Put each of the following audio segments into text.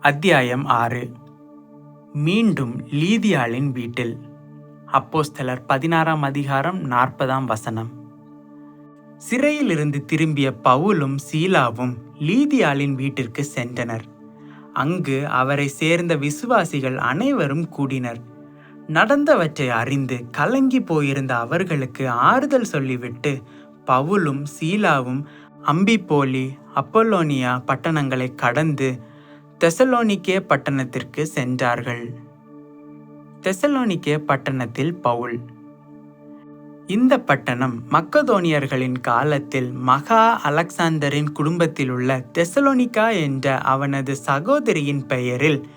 அத்தியாயம் ஆறு. மீண்டும் லீதியாளின் வீட்டில். அப்போஸ்தலர் பதினாறாம் அதிகாரம் நாற்பதாம் வசனம். சிறையிலிருந்து திரும்பிய பவுலும் சீலாவும் லீதியாளின் வீட்டிற்கு சென்றனர். அங்கு அவரை சேர்ந்த விசுவாசிகள் அனைவரும் கூடினர். நடந்தவற்றை அறிந்து கலங்கி போயிருந்த அவர்களுக்கு ஆறுதல் சொல்லிவிட்டு பவுலும் சீலாவும் அம்பிப்போலி அப்போலோனியா பட்டணங்களை கடந்து தெசலோனிக்கே பட்டணத்திற்கு சென்றார்கள். தெசலோனிக்கே பட்டணத்தில் பவுல். இந்த பட்டணம் மக்கதோனியர்களின் காலத்தில் மகா அலெக்சாந்தரின் குடும்பத்தில் உள்ள தெசலோனிகா என்ற அவனது சகோதரியின் பெயரில்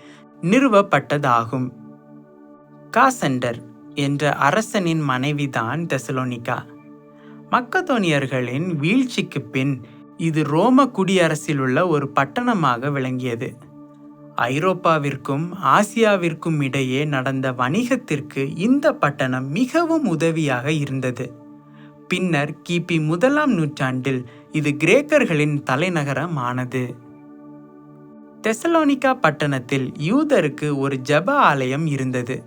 நிறுவப்பட்டதாகும். காசண்டர் என்ற அரசனின் மனைவிதான் தெசலோனிகா மக்கதோனியர்களின் வீழ்ச்சிக்கு பின் இது ரோம குடியரசில் உள்ள ஒரு பட்டணமாக விளங்கியது. ஐரோப்பாவிற்கும் ஆசியாவிற்கும் இடையே நடந்த வணிகத்திற்கு இந்த பட்டணம் மிகவும் உதவியாக இருந்தது. பின்னர் கிபி முதலாம் நூற்றாண்டில் இது கிரேக்கர்களின் தலைநகரம் ஆனது தெசலோனிகா பட்டணத்தில் யூதருக்கு ஒரு ஜப ஆலயம் இருந்தது.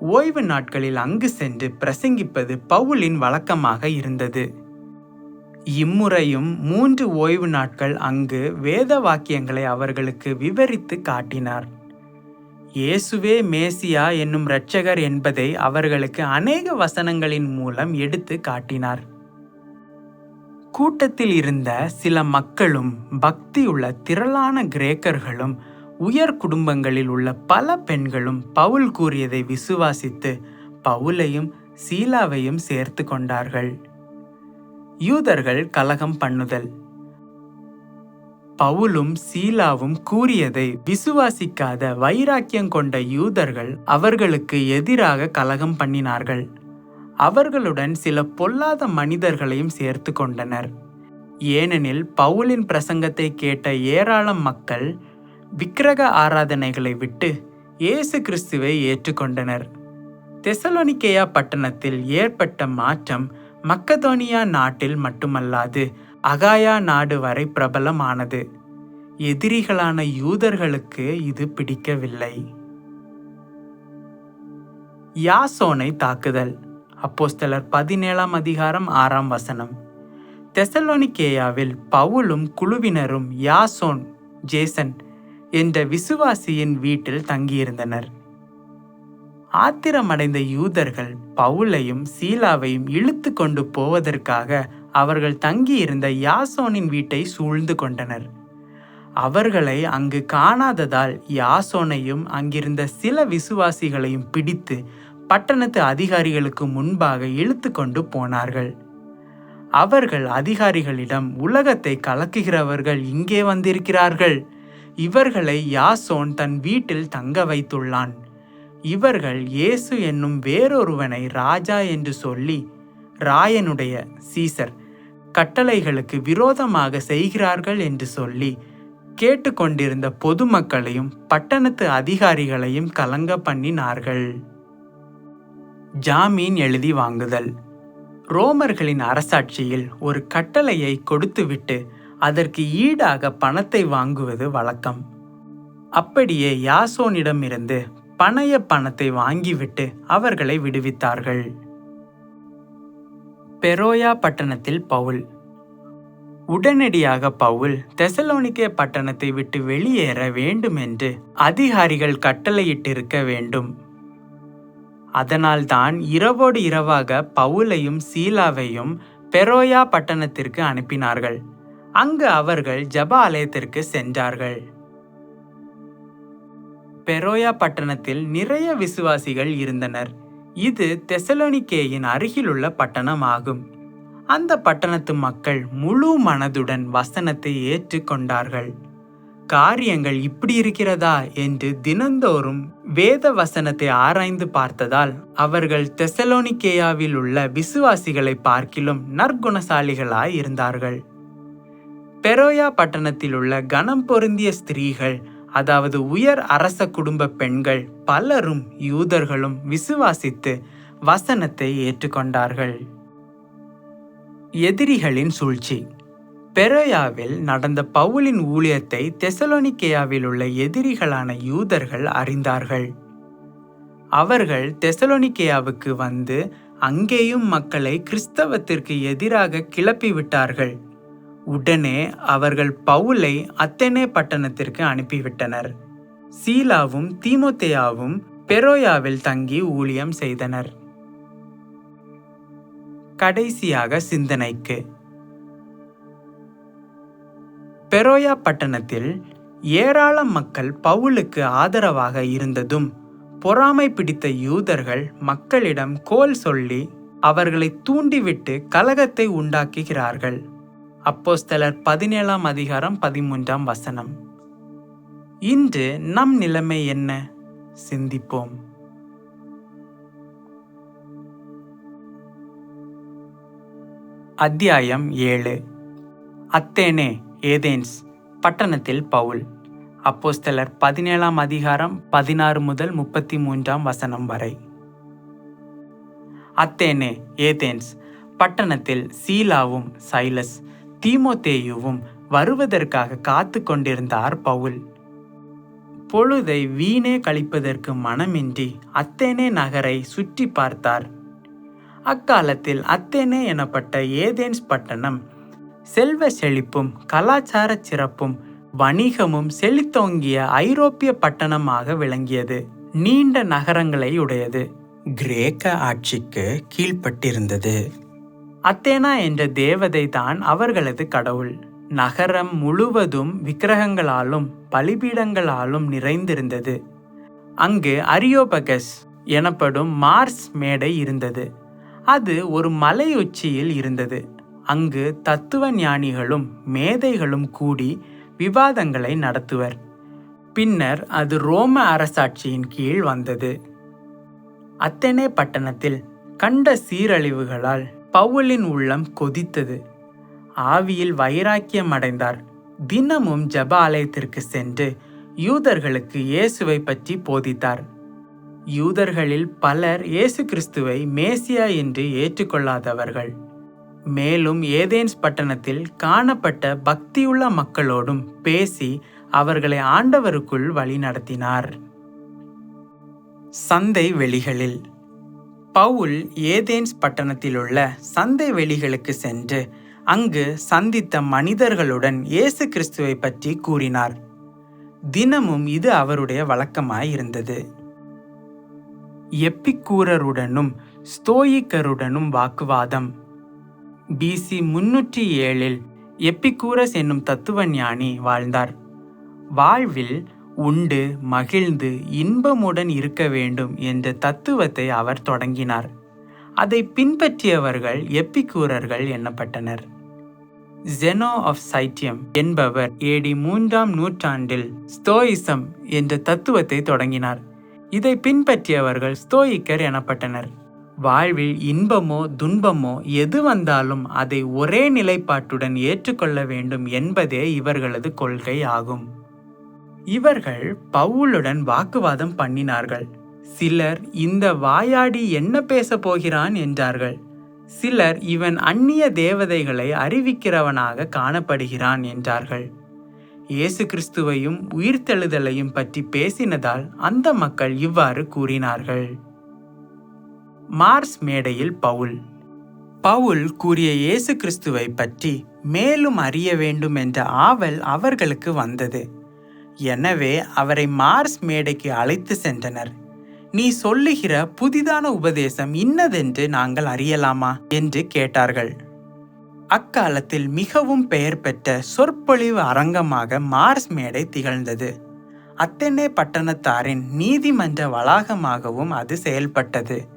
ஓய்வு நாட்களில் அங்கு சென்று பிரசங்கிப்பது பவுலின் வழக்கமாக இருந்தது. இம்முறையும் மூன்று ஓய்வு நாட்கள் அங்கு வேத வாக்கியங்களை அவர்களுக்கு விவரித்து காட்டினார். இயேசுவே மேசியா என்னும் இரட்சகர் என்பதை அவர்களுக்கு அநேக வசனங்களின் மூலம் எடுத்து காட்டினார். கூட்டத்தில் இருந்த சில மக்களும் பக்தியுள்ள திரளான கிரேக்கர்களும் உயர் குடும்பங்களில் உள்ள பல பெண்களும் பவுல் கூறியதை விசுவாசித்து பவுலையும் சீலாவையும் சேர்த்து கொண்டார்கள். யூதர்கள் கலகம் பண்ணுதல். பவுலும் சீலாவும் கூறியதை விசுவாசிக்காத வைராக்கியம் கொண்ட யூதர்கள் அவர்களுக்கு எதிராக கலகம் பண்ணினார்கள். அவர்களுடன் சில பொல்லாத மனிதர்களையும் சேர்த்து கொண்டனர். ஏனெனில் பவுலின் பிரசங்கத்தை கேட்ட ஏராளம் மக்கள் விக்கிரக ஆராதனைகளை விட்டு இயேசு கிறிஸ்துவை ஏற்றுக்கொண்டனர். தெசலோனிக்கேயா பட்டணத்தில் ஏற்பட்ட மாற்றம் மக்கதோனியா நாட்டில் மட்டுமல்லாது அகாயா நாடு வரை பிரபலமானது. எதிரிகளான யூதர்களுக்கு இது பிடிக்கவில்லை. யாசோனை தாக்குதல். அப்போஸ்தலர் பதினேழாம் அதிகாரம் ஆறாம் வசனம். தெசலோனிகேயாவில் பவுலும் குழுவினரும் யாசோன் ஜேசன் என்ற விசுவாசியின் வீட்டில் தங்கியிருந்தனர். ஆத்திரமடைந்த யூதர்கள் பவுலையும் சீலாவையும் இழுத்து கொண்டு போவதற்காக அவர்கள் தங்கியிருந்த யாசோனின் வீட்டை சூழ்ந்து கொண்டனர். அவர்களை அங்கு காணாததால் யாசோனையும் அங்கிருந்த சில விசுவாசிகளையும் பிடித்து பட்டணத்து அதிகாரிகளுக்கு முன்பாக இழுத்து கொண்டு போனார்கள். அவர்கள் அதிகாரிகளிடம் உலகத்தை கலக்குகிறவர்கள் இங்கே வந்திருக்கிறார்கள். இவர்களை யாசோன் தன் வீட்டில் தங்க வைத்துள்ளான். இவர்கள் இயேசு என்னும் வேறொருவனை ராஜா என்று சொல்லி ராயனுடைய சீசர் கட்டளைகளுக்கு விரோதமாக செய்கிறார்கள் என்று சொல்லி கேட்டுக்கொண்டிருந்த பொதுமக்களையும் பட்டணத்து அதிகாரிகளையும் கலங்க பண்ணினார்கள். ஜாமீன் எழுதி வாங்குதல். ரோமர்களின் அரசாட்சியில் ஒரு கட்டளையை கொடுத்துவிட்டு அதற்கு ஈடாக பணத்தை வாங்குவது வழக்கம். அப்படியே யாசோனிடமிருந்து பணைய பணத்தை வாங்கிவிட்டு அவர்களை விடுவித்தார்கள். பெரோயா பட்டணத்தில் பவுல். உடனடியாக பவுல் தெசலோனிக்கே பட்டணத்தை விட்டு வெளியேற வேண்டும் என்று அதிகாரிகள் கட்டளையிட்டிருக்க வேண்டும். அதனால்தான் இரவோடு இரவாக பவுலையும் சீலாவையும் பெரோயா பட்டணத்திற்கு அனுப்பினார்கள். அங்கு அவர்கள் ஜப ஆலயத்திற்கு சென்றார்கள். பெரோயா பட்டணத்தில் நிறைய விசுவாசிகள் இருந்தனர். இது தெசலோனிக்கேயின் அருகிலுள்ள பட்டணம் ஆகும் அந்த பட்டணத்து மக்கள் முழு மனதுடன் வசனத்தை ஏற்றுக்கொண்டார்கள் காரியங்கள் இப்படி இருக்கிறதா என்று தினந்தோறும் வேத வசனத்தை ஆராய்ந்து பார்த்ததால் அவர்கள் தெசலோனிக்கேயாவில் உள்ள விசுவாசிகளை பார்க்கிலும் நற்குணசாலிகளாய் இருந்தார்கள். பெரோயா பட்டணத்தில் உள்ள கனம் பொருந்திய ஸ்திரீகள் அதாவது உயர் அரச குடும்ப பெண்கள் பலரும் யூதர்களும் விசுவாசித்து வசனத்தை ஏற்றுக்கொண்டார்கள். எதிரிகளின் சூழ்ச்சி. பெரோயாவில் நடந்த பவுலின் ஊழியத்தை தெசலோனிக்கேயாவில் உள்ள எதிரிகளான யூதர்கள் அறிந்தார்கள். அவர்கள் தெசலோனிக்கேயாவுக்கு வந்து அங்கேயும் மக்களை கிறிஸ்தவத்திற்கு எதிராக கிளப்பி விட்டார்கள் உடனே அவர்கள் பவுலை அத்தனே பட்டணத்திற்கு அனுப்பிவிட்டனர். சீலாவும் தீமோத்தேயாவும் பெரோயாவில் தங்கி ஊழியம் செய்தனர். கடைசியாக சிந்தனைக்கு. பெரோயா பட்டணத்தில் ஏராளம் மக்கள் பவுலுக்கு ஆதரவாக இருந்ததும் பொறாமை பிடித்த யூதர்கள் மக்களிடம் கோல் சொல்லி அவர்களை தூண்டிவிட்டு கலகத்தை உண்டாக்குகிறார்கள். அப்போஸ்தலர் பதினேழாம் அதிகாரம் பதிமூன்றாம் வசனம். இன்று நம் நிலைமை என்ன? சிந்திப்போம். அத்தியாயம் ஏழு. அத்தேனே ஏதேன்ஸ் பட்டணத்தில் பவுல். அப்போஸ்தலர் பதினேழாம் அதிகாரம் பதினாறு முதல் முப்பத்தி மூன்றாம் வசனம் வரை. அத்தேனே ஏதேன்ஸ் பட்டணத்தில் சீலாவும் சைலஸ் தீமோத்தேயுவும் வருவதற்காக காத்து கொண்டிருந்தார் பவுல். பொழுதை வீணே கழிப்பதற்கு மனமின்றி அத்தேனே நகரை சுற்றி பார்த்தார். அக்காலத்தில் அத்தேனே எனப்பட்ட ஏதேன்ஸ் பட்டணம் செல்வ செழிப்பும் கலாச்சார சிறப்பும் வணிகமும் செழித்தோங்கிய ஐரோப்பிய பட்டணமாக விளங்கியது. நீண்ட நகரங்களை உடையது. கிரேக்க ஆட்சிக்கு கீழ்ப்பட்டிருந்தது. அத்தேனா என்ற தேவதை தான் அவர்களது கடவுள். நகரம் முழுவதும் விக்கிரகங்களாலும் பலிபீடங்களாலும் நிறைந்திருந்தது. அங்கு அரியோபகஸ் எனப்படும் மார்ஸ் மேடை இருந்தது. அது ஒரு மலை உச்சியில் இருந்தது. அங்கு தத்துவ ஞானிகளும் மேதைகளும் கூடி விவாதங்களை நடத்துவர். பின்னர் அது ரோம அரசாட்சியின் கீழ் வந்தது. அத்தனை பட்டணத்தில் கண்ட சீரழிவுகளால் பவுலின் உள்ளம் கொதித்தது. ஆவியில் வைராக்கியம் அடைந்தார் தினமும் ஜப ஆலயத்திற்கு சென்று யூதர்களுக்கு இயேசுவை பற்றி போதித்தார். யூதர்களில் பலர் இயேசு கிறிஸ்துவை மேசியா என்று ஏற்றுக்கொள்ளாதவர்கள். மேலும் ஏதேன்ஸ் பட்டணத்தில் காணப்பட்ட பக்தியுள்ள மக்களோடும் பேசி அவர்களை ஆண்டவருக்குள் வழிநடத்தினார். சந்தை வெளிகளில் பவுல் ஏதேன்ஸ் பட்டணத்திலுள்ள சந்தை வெளிகளுக்கு சென்று அங்கு சந்தித்த மனிதர்களுடன் இயேசு கிறிஸ்துவை பற்றி கூறினார். தினமும் இது அவருடைய வழக்கமாயிருந்தது. எப்பிக்கூரருடனும் ஸ்தோயிக்கருடனும் வாக்குவாதம். பிசி முன்னூற்றி ஏழில் எப்பிக்கூரஸ் என்னும் தத்துவ ஞானி வாழ்ந்தார். வாழ்வில் உண்டு மகிழ்ந்து இன்பமுடன் இருக்க வேண்டும் என்ற தத்துவத்தை அவர் தொடங்கினார். அதை பின்பற்றியவர்கள் எப்பிக்கூரர்கள் எண்ணப்பட்டனர் ஜெனோ ஆஃப் சைத்தியம் என்பவர் ஏடி மூன்றாம் நூற்றாண்டில் ஸ்தோயிசம் என்ற தத்துவத்தை தொடங்கினார். இதை பின்பற்றியவர்கள் ஸ்தோயிக்கர் எனப்பட்டனர். வாழ்வில் இன்பமோ துன்பமோ எது வந்தாலும் அதை ஒரே நிலைப்பாட்டுடன் ஏற்றுக்கொள்ள வேண்டும் என்பதே இவர்களது கொள்கை ஆகும். இவர்கள் பவுலுடன் வாக்குவாதம் பண்ணினார்கள். சிலர் இந்த வாயாடி என்ன பேச போகிறான் என்றார்கள். சிலர் இவன் அந்நிய தேவதைகளை அறிவிக்கிறவனாக காணப்படுகிறான் என்றார்கள். இயேசு கிறிஸ்துவையும் உயிர்த்தெழுதலையும் பற்றி பேசினதால் அந்த மக்கள் இவ்வாறு கூறினார்கள். மார்ஸ் மேடையில் பவுல். பவுல் கூறிய இயேசு கிறிஸ்துவை பற்றி மேலும் அறிய வேண்டும் என்ற ஆவல் அவர்களுக்கு வந்தது. எனவே அவரை மார்ஸ் மேடைக்கு அழைத்து சென்றனர். நீ சொல்லுகிற புதிதான உபதேசம் இன்னதென்று நாங்கள் அறியலாமா? என்று கேட்டார்கள். அக்காலத்தில் மிகவும் பெயர் பெற்ற சொற்பொழிவு அரங்கமாக மார்ஸ் மேடை திகழ்ந்தது. அத்தென்னே பட்டணத்தாரின் நீதிமன்ற வளாகமாகவும் அது செயல்பட்டது.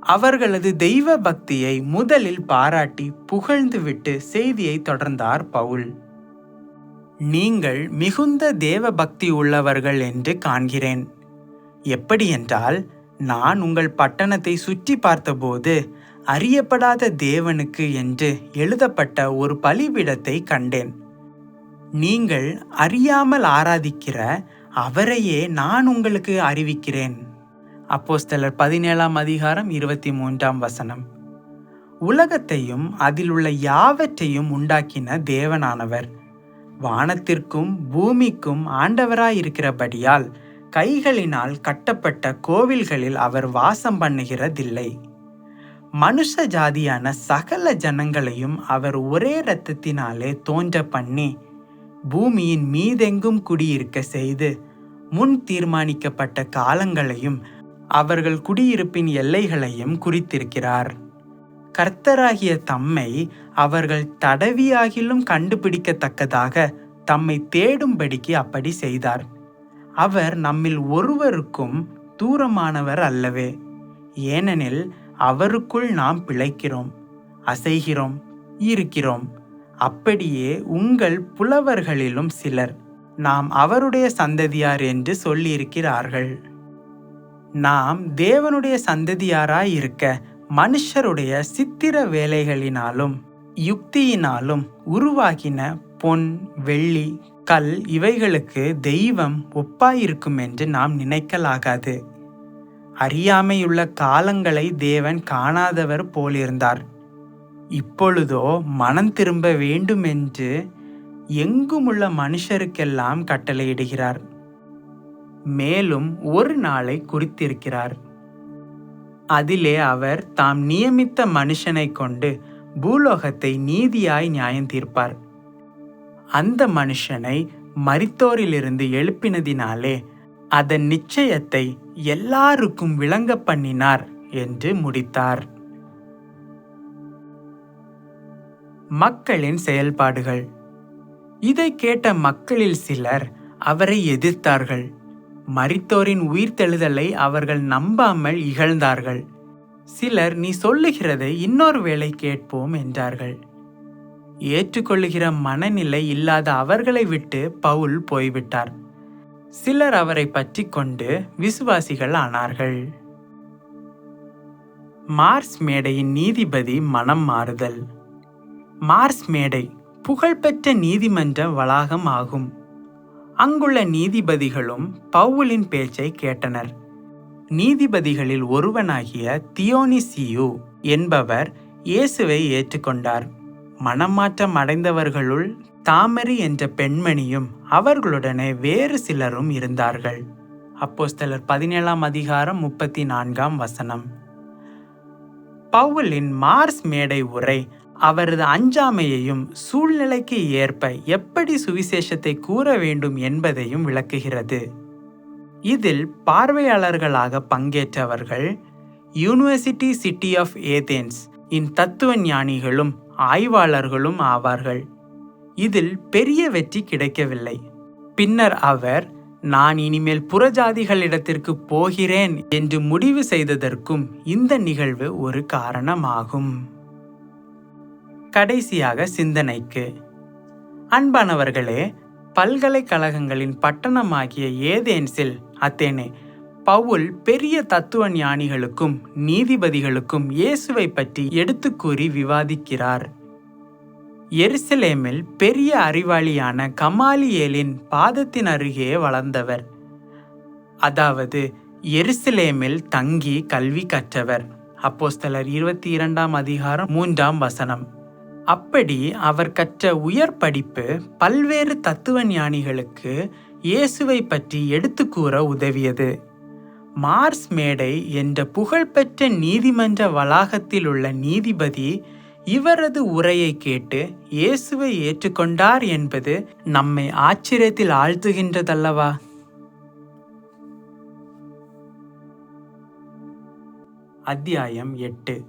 அவர்களது தெய்வ பக்தியை முதலில் பாராட்டி புகழ்ந்துவிட்டு செய்தியை தொடர்ந்தார் பவுல். நீங்கள் மிகுந்த தேவ பக்தி உள்ளவர்கள் என்று காண்கிறேன். எப்படி என்றால் நான் உங்கள் பட்டணத்தை சுற்றி பார்த்தபோது அறியப்படாத தேவனுக்கு என்று எழுதப்பட்ட ஒரு பலிபிடத்தை கண்டேன். நீங்கள் அறியாமல் ஆராதிக்கிற அவரையே நான் உங்களுக்கு அறிவிக்கிறேன். அப்போஸ்தலர் பதினேழாம் அதிகாரம் இருபத்தி மூன்றாம் வசனம். உலகத்தையும் அதிலுள்ள யாவற்றையும் உண்டாக்கின தேவனானவர். வானத்திற்கும் பூமிக்கும் ஆண்டவராயிருக்கிறபடியால் கைகளினால் கட்டப்பட்ட கோவில்களில் அவர் வாசம் பண்ணுகிறதில்லை. மனுஷ ஜாதியான சகல ஜனங்களையும் அவர் ஒரே இரத்தத்தினாலே தோன்ற பண்ணி பூமியின் மீதெங்கும் குடியிருக்க செய்து முன் தீர்மானிக்கப்பட்ட காலங்களையும் அவர்கள் குடியிருப்பின் எல்லைகளையும் குறித்திருக்கிறார். கர்த்தராகிய தம்மை அவர்கள் தடவியாகிலும் கண்டுபிடிக்கத்தக்கதாக தம்மை தேடும்படிக்கு அப்படி செய்தார். அவர் நம்மில் ஒருவருக்கும் தூரமானவர் அல்லவே. ஏனெனில் அவருக்குள் நாம் பிழைக்கிறோம் அசைகிறோம் இருக்கிறோம். அப்படியே உங்கள் புலவர்களிலும் சிலர் நாம் அவருடைய சந்ததியார் என்று சொல்லியிருக்கிறார்கள். நாம் தேவனுடைய சந்ததியாராய் இருக்க மனுஷருடைய சித்திர வேலைகளினாலும் யுக்தியினாலும் உருவாகின பொன் வெள்ளி கல் இவைகளுக்கு தெய்வம் ஒப்பாயிருக்கும் என்று நாம் நினைக்கலாகாது. அறியாமையுள்ள காலங்களை தேவன் காணாதவர் போலிருந்தார். இப்பொழுதோ மனம் திரும்ப வேண்டுமென்று எங்குமுள்ள மனுஷருக்கெல்லாம் கட்டளையிடுகிறார். மேலும் ஒரு நாளை குறித்திருக்கிறார். அதிலே அவர் தாம் நியமித்த மனுஷனை கொண்டு பூலோகத்தை நீதியாய் நியாயம் தீர்ப்பார். அந்த மனுஷனை மரித்தோரிலிருந்து எழுப்பினதினாலே அதன் நிச்சயத்தை எல்லாருக்கும் விளங்க பண்ணினார் என்று முடித்தார். மக்களின் செயல்பாடுகள். இதை கேட்ட மக்களில் சிலர் அவரை எதிர்த்தார்கள். மரித்தோரின் உயிர்த்தெழுதலை அவர்கள் நம்பாமல் இகழ்ந்தார்கள். சிலர் நீ சொல்லுகிறதை இன்னொரு வேளை கேட்போம் என்றார்கள். ஏற்றுக்கொள்ளுகிற மனநிலை இல்லாத அவர்களை விட்டு பவுல் போய்விட்டார். சிலர் அவரை பற்றி கொண்டு விசுவாசிகள் ஆனார்கள். மார்ஸ் மேடையின் நீதிபதி மனம் மாறுதல். மார்ஸ் மேடை புகழ்பெற்ற நீதிமன்ற வளாகம் ஆகும். அங்குள்ள நீதிபதிகளும் பவுலின் பேச்சை கேட்டனர். நீதிபதிகளில் ஒருவனாகிய தியோனிசியு என்பவர் இயேசுவை ஏற்றுக்கொண்டார். மனமாற்றம் அடைந்தவர்களுள் தாமரி என்ற பெண்மணியும் அவர்களுடனே வேறு சிலரும் இருந்தார்கள். அப்போஸ்தலர் பதினேழாம் அதிகாரம் முப்பத்தி நான்காம் வசனம். பவுலின் மார்ஸ் மேடை உரை அவரது அஞ்சாமையையும் சூழ்நிலைக்கு ஏற்ப எப்படி சுவிசேஷத்தை கூற வேண்டும் என்பதையும் விளக்குகிறது. இதில் பார்வையாளர்களாக பங்கேற்றவர்கள் யூனிவர்சிட்டி சிட்டி ஆஃப் ஏதேன்ஸ் இன் தத்துவ ஞானிகளும் ஆய்வாளர்களும் ஆவார்கள். இதில் பெரிய வெற்றி கிடைக்கவில்லை. பின்னர் அவர் நான் இனிமேல் புறஜாதிகளிடத்திற்கு போகிறேன் என்று முடிவு செய்ததற்கும் இந்த நிகழ்வு ஒரு காரணமாகும். கடைசியாக சிந்தனைக்கு. அன்பானவர்களே பல்கலைக்கழகங்களின் பட்டணமாகிய ஏதேன்ஸில் அத்தேனே. பவுல் பெரிய தத்துவ ஞானிகளுக்கும் நீதிபதிகளுக்கும் இயேசுவை பற்றி எடுத்து கூறி விவாதிக்கிறார். எருசலேமில் பெரிய அறிவாளியான கமாலியேலின் பாதத்தின் அருகே வளர்ந்தவர். அதாவது எருசலேமில் தங்கி கல்வி கற்றவர். அப்போஸ்தலர் இருபத்தி இரண்டாம் அதிகாரம் மூன்றாம் வசனம். அப்படி அவர் கற்ற உயர் படிப்பு பல்வேறு தத்துவ ஞானிகளுக்கு இயேசுவை பற்றி எடுத்து கூற உதவியது. மார்ஸ் மேடை என்ற புகழ்பெற்ற நீதிமன்ற வளாகத்தில் உள்ள நீதிபதி இவரது உரையை கேட்டு இயேசுவை ஏற்றுக்கொண்டார் என்பது நம்மை ஆச்சரியத்தில் ஆழ்த்துகின்றதல்லவா? அத்தியாயம் எட்டு.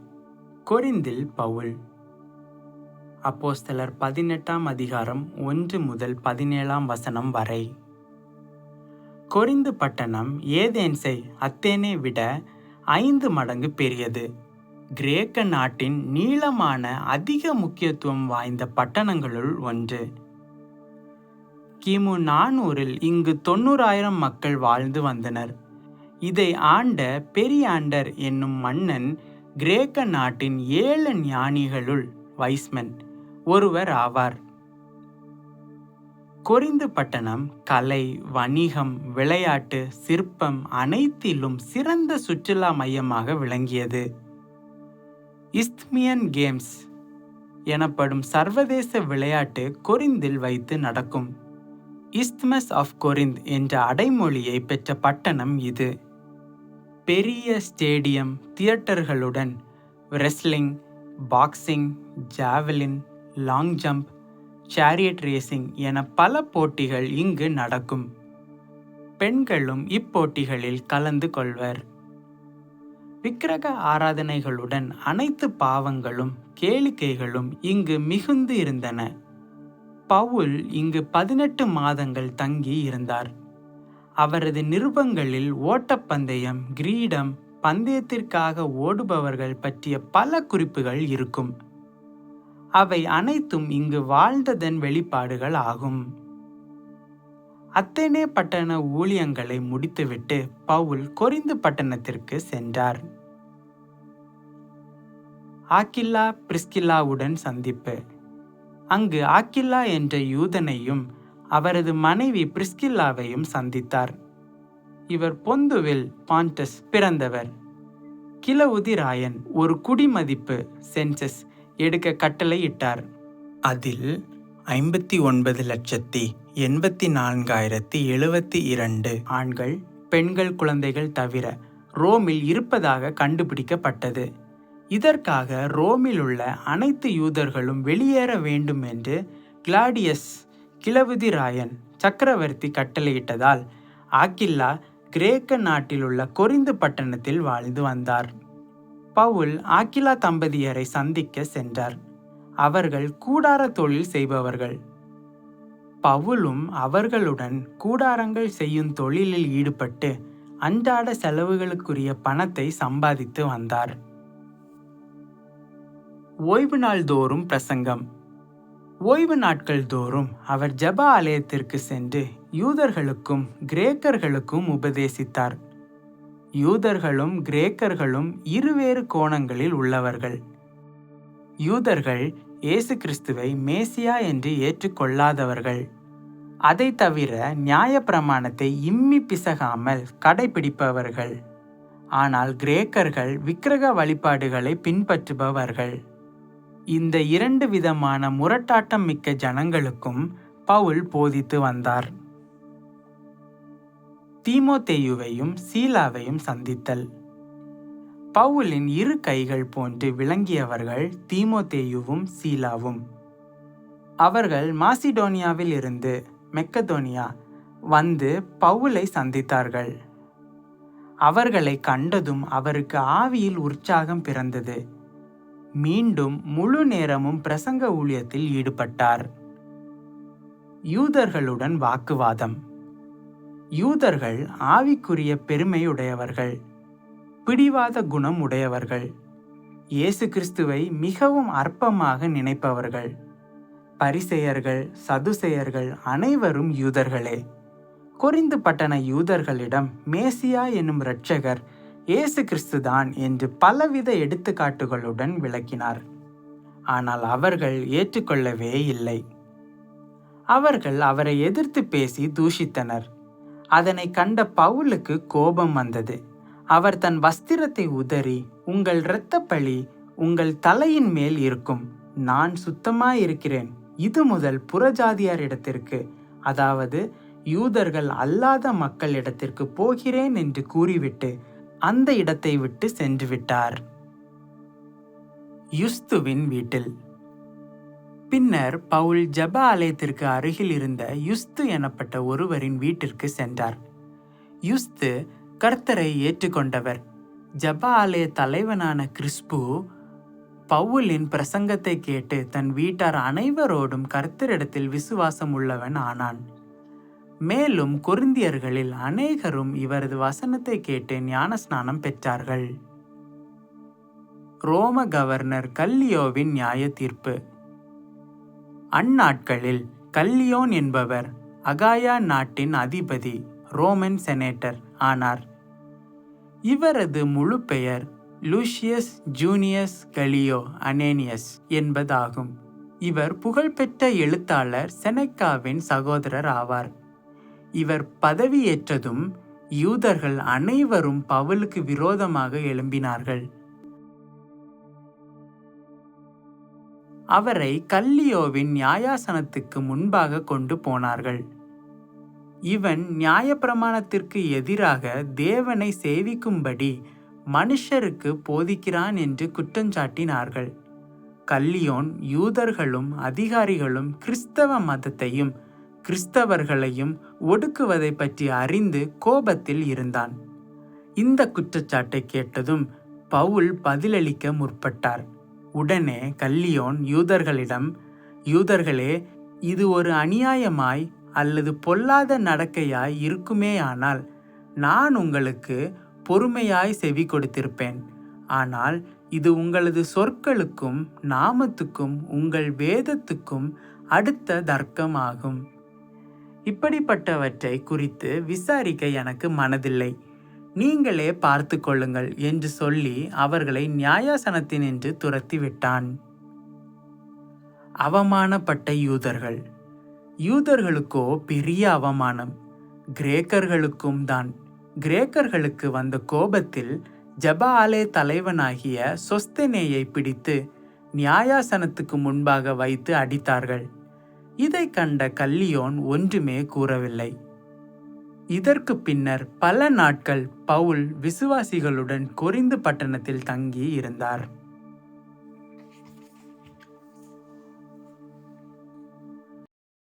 கொரிந்தில் பவுல். அப்போஸ்தலர் பதினெட்டாம் அதிகாரம் ஒன்று முதல் பதினேழாம் வசனம் வரை. கொரிந்து பட்டணம் ஏதேன்ஸை அத்தேனை விட ஐந்து மடங்கு பெரியது. கிரேக்க நாட்டின் நீளமான அதிக முக்கியத்துவம் வாய்ந்த பட்டணங்களுள் ஒன்று. கிமு நானூறில் இங்கு தொண்ணூறாயிரம் மக்கள் வாழ்ந்து வந்தனர். இதை ஆண்ட பெரியாண்டர் என்னும் மன்னன் கிரேக்க நாட்டின் ஏழு ஞானிகளுள் வைஸ்மன் ஒருவர் ஆவார். கொரிந்து பட்டணம் கலை வணிகம் விளையாட்டு சிற்பம் அனைத்திலும் சிறந்த சுற்றுலா மையமாக விளங்கியது. இஸ்த்மியன் கேம்ஸ் எனப்படும் சர்வதேச விளையாட்டு கொரிந்தில் வைத்து நடக்கும். இஸ்த்மஸ் ஆஃப் கொரிந்த் என்ற அடைமொழியை பெற்ற பட்டணம் இது. பெரிய stadium தியேட்டர்களுடன் wrestling boxing javelin long jump chariot racing என பல போட்டிகள் இங்கு நடக்கும். பெண்களும் இப்போட்டிகளில் கலந்து கொள்வர். விக்கிரக ஆராதனைகளுடன் அனைத்து பாவங்களும் கேளிக்கைகளும் இங்கு மிகுந்து இருந்தன. பவுல் இங்கு பதினெட்டு மாதங்கள் தங்கி இருந்தார். அவரது நிருபங்களில் ஓட்டப்பந்தயம் கிரீடம் பந்தயத்திற்காக ஓடுபவர்கள் பற்றிய பல குறிப்புகள் இருக்கும். அவை அனைத்தும் இங்கு வாழ்ந்ததன் வெளிப்பாடுகள் ஆகும் அத்தேனே பட்டண ஊழியங்களை முடித்துவிட்டு பவுல் கொரிந்து பட்டணத்திற்கு சென்றார். ஆக்கில்லா பிரிஸ்கில்லாவுடன் சந்திப்பு. அங்கு ஆக்கில்லா என்ற யூதனையும் அவரது மனைவி பிரிஸ்கில்லாவையும் சந்தித்தார். இவர் பொந்துவில் பாண்டஸ் பிறந்தவர். கிலவுதிராயன் ஒரு குடிமதிப்பு சென்சஸ் எடுக்க கட்டளையிட்டார் அதில் ஐம்பத்தி ஒன்பது லட்சத்தி எண்பத்தி நான்காயிரத்தி எழுபத்தி இரண்டு ஆண்கள் பெண்கள் குழந்தைகள் தவிர ரோமில் இருப்பதாக கண்டுபிடிக்கப்பட்டது. இதற்காக ரோமில் உள்ள அனைத்து யூதர்களும் வெளியேற வேண்டும் என்று கிளாடியஸ் கிளவுதி ராயன் சக்கரவர்த்தி கட்டளையிட்டதால் ஆக்கில்லா கிரேக்க நாட்டிலுள்ள கொரிந்து பட்டணத்தில் வாழ்ந்து வந்தார். பவுல் ஆக்கிலா தம்பதியரை சந்திக்க சென்றார். அவர்கள் கூடார தொழில் செய்பவர்கள். பவுலும் அவர்களுடன் கூடாரங்கள் செய்யும் தொழிலில் ஈடுபட்டு அன்றாட செலவுகளுக்குரிய பணத்தை சம்பாதித்து வந்தார். ஓய்வு நாள் தோறும் பிரசங்கம். ஓய்வு நாட்கள் தோறும் அவர் ஜப ஆலயத்திற்கு சென்று யூதர்களுக்கும் கிரேக்கர்களுக்கும் உபதேசித்தார். யூதர்களும் கிரேக்கர்களும் இருவேறு கோணங்களில் உள்ளவர்கள். யூதர்கள் இயேசு கிறிஸ்துவை மேசியா என்று ஏற்றுக்கொள்ளாதவர்கள். அதை தவிர நியாய பிரமாணத்தை இம்மி பிசகாமல் கடைபிடிப்பவர்கள் ஆனால் கிரேக்கர்கள் விக்கிரக வழிபாடுகளை பின்பற்றுபவர்கள். இந்த இரண்டு விதமான முரட்டாட்டம் மிக்க ஜனங்களுக்கும் பவுல் போதித்து வந்தார். தீமோத்தேயுவையும் சீலாவையும் சந்தித்தல். பவுலின் இரு கைகள் போன்று விளங்கியவர்கள் தீமோத்தேயுவும் சீலாவும். அவர்கள் மாசிடோனியாவில் இருந்து மெக்கதோனியா வந்து பவுலை சந்தித்தார்கள். அவர்களை கண்டதும் அவருக்கு ஆவியில் உற்சாகம் பிறந்தது. மீண்டும் முழு நேரமும் பிரசங்க ஊழியத்தில் ஈடுபட்டார். யூதர்களுடன் வாக்குவாதம். யூதர்கள் ஆவிக்குரிய பெருமையுடையவர்கள் பிடிவாத குணம் உடையவர்கள் இயேசு கிறிஸ்துவை மிகவும் அற்பமாக நினைப்பவர்கள் பரிசெயர்கள் சதுசெயர்கள் அனைவரும் யூதர்களே. கொரிந்து பட்டண யூதர்களிடம் மேசியா என்னும் இரட்சகர் இயேசு கிறிஸ்துதான் என்று பலவித எடுத்துக்காட்டுகளுடன் விளக்கினார். ஆனால் அவர்கள் ஏற்றுக்கொள்ளவே இல்லை. அவர்கள் அவரை எதிர்த்து பேசி தூஷித்தனர். அதனை கண்ட பவுலுக்கு கோபம் வந்தது. அவர் தன் வஸ்திரத்தை உதறி உங்கள் இரத்த உங்கள் தலையின் மேல் இருக்கும். நான் சுத்தமாயிருக்கிறேன். இது முதல் புறஜாதியாரிடத்திற்கு. அதாவது யூதர்கள் அல்லாத மக்களிடத்திற்கு போகிறேன் என்று கூறிவிட்டு அந்த இடத்தை விட்டு சென்றுவிட்டார். யுஸ்துவின் வீட்டில் பின்னர் பவுல் ஜப ஆலயத்திற்கு அருகில் இருந்த யுஸ்து எனப்பட்ட ஒருவரின் வீட்டிற்கு சென்றார். யுஸ்து கர்த்தரை ஏற்றுக்கொண்டவர். ஜப ஆலய தலைவனான கிறிஸ்பு பவுலின் பிரசங்கத்தை கேட்டு தன் வீட்டார் அனைவரோடும் கர்த்தரிடத்தில் விசுவாசம் உள்ளவன் ஆனான். மேலும் கொருந்தியர்களில் அநேகரும் இவரது வசனத்தை கேட்டு ஞானஸ்நானம் பெற்றார்கள். ரோம கவர்னர் கல்லியோவின் நியாய தீர்ப்பு அந்நாட்களில் கல்லியோன் என்பவர் அகாயா நாட்டின் அதிபதி ரோமன் செனேட்டர் ஆனார். இவரது முழு பெயர் லூசியஸ் ஜூனியஸ் கலியோ அனேனியஸ் என்பதாகும். இவர் புகழ்பெற்ற எழுத்தாளர் செனக்காவின் சகோதரர் ஆவார். இவர் பதவியேற்றதும் யூதர்கள் அனைவரும் பவுலுக்கு விரோதமாக எழும்பினார்கள். அவரை கல்லியோவின் நியாயாசனத்துக்கு முன்பாக கொண்டு போனார்கள். இவன் நியாயப்பிரமாணத்திற்கு எதிராக தேவனை சேவிக்கும்படி மனுஷருக்கு போதிக்கிறான் என்று குற்றஞ்சாட்டினார்கள் கல்லியோன் யூதர்களும் அதிகாரிகளும் கிறிஸ்தவ மதத்தையும் கிறிஸ்தவர்களையும் ஒடுக்குவதை பற்றி அறிந்து கோபத்தில் இருந்தான். இந்த குற்றச்சாட்டை கேட்டதும் பவுல் பதிலளிக்க முற்பட்டார். உடனே கல்லியோன் யூதர்களிடம் யூதர்களே இது ஒரு அநியாயமாய் அல்லது பொல்லாத நடக்கையாய் இருக்குமேயானால் நான் உங்களுக்கு பொறுமையாய் செவி கொடுத்திருப்பேன். ஆனால் இது உங்களது சொற்களுக்கும் நாமத்துக்கும் உங்கள் வேதத்துக்கும் அடுத்த தர்க்கமாகும். இப்படிப்பட்டவற்றை குறித்து விசாரிக்க எனக்கு மனதில்லை. நீங்களே பார்த்து கொள்ளுங்கள் என்று சொல்லி அவர்களை நியாயாசனத்தினின்று துரத்தி விட்டான் அவமானப்பட்ட யூதர்கள். யூதர்களுக்கோ பெரிய அவமானம். கிரேக்கர்களுக்கும் தான். கிரேக்கர்களுக்கு வந்த கோபத்தில் ஜப ஆலய தலைவனாகிய சொஸ்தனேயை பிடித்து நியாயாசனத்துக்கு முன்பாக வைத்து அடித்தார்கள். இதை கண்ட கல்லியோன் ஒன்றுமே கூறவில்லை. இதற்கு பின்னர் பல நாட்கள் பவுல் விசுவாசிகளுடன் கொரிந்து பட்டணத்தில் தங்கி இருந்தார்